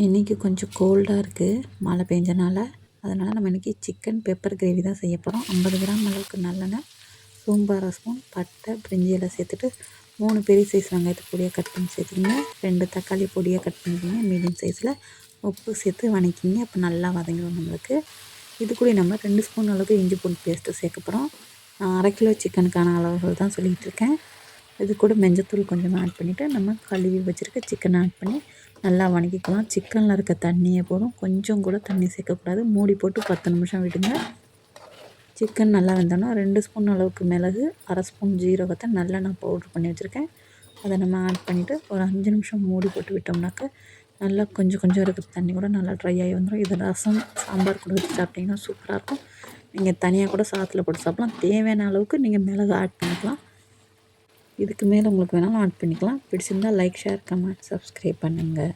இன்றைக்கி கொஞ்சம் கோல்டாக இருக்குது மழை பெஞ்சனால. அதனால் நம்ம இன்றைக்கி சிக்கன் பெப்பர் கிரேவி தான் செய்ய போகிறோம் ஐம்பது கிராம் அளவுக்கு நல்லெண்ணெய் சோம்பு ஸ்பூன் பட்டை பிரிஞ்சி எல்லாம் சேர்த்துட்டு மூணு பெரிய சைஸ் வெங்காயத்தை பொடியாக கட் பண்ணி சேர்த்துக்கிங்க. ரெண்டு தக்காளி பொடியாக கட் பண்ணிக்கிங்க. மீடியம் சைஸில் உப்பு சேர்த்து வதக்கிங்க அப்போ நல்லா வதங்கிடும் நம்மளுக்கு. இது கூட நம்ம ரெண்டு ஸ்பூன் அளவுக்கு இஞ்சி பூண்டு பேஸ்ட்டு சேர்க்க போகிறோம் நான் அரை கிலோ சிக்கனுக்கான அளவுகள் தான் சொல்லிகிட்டு இருக்கேன். இது கூட மெஞ்சத்தூள் கொஞ்சம் ஆட் பண்ணிவிட்டு நம்ம கழுவி வச்சுருக்க சிக்கனை ஆட் பண்ணி நல்லா வணக்கிக்கலாம். சிக்கனில் இருக்க தண்ணியை போதும். கொஞ்சம் கூட தண்ணி சேர்க்கக்கூடாது. மூடி போட்டு பத்து நிமிஷம் விடுங்க. சிக்கன் நல்லா வெந்தோன்னா ரெண்டு ஸ்பூன் அளவுக்கு மிளகு அரை ஸ்பூன் ஜீரகத்தை நல்லா நான் பவுட்ரு பண்ணி வச்சுருக்கேன். அதை நம்ம ஆட் பண்ணிவிட்டு ஒரு அஞ்சு நிமிஷம் மூடி போட்டு விட்டோம்னாக்க நல்லா கொஞ்சம் கொஞ்சம் இருக்கிற தண்ணி கூட நல்லா ட்ரை ஆகி வந்துடும் இது ரசம் சாம்பார் கூட வச்சு சாப்பிட்டிங்கன்னா சூப்பராக இருக்கும். நீங்கள் தனியாக கூட சாதத்தில் போட்டு சாப்பிட்லாம். தேவையான அளவுக்கு நீங்கள் மிளகு ஆட் பண்ணிக்கலாம். இதுக்கு மேலே உங்களுக்கு வேணாலும் ஆட் பண்ணிக்கலாம். பிடிச்சிருந்தால் லைக் ஷேர் கமெண்ட் சப்ஸ்கிரைப் பண்ணுங்கள்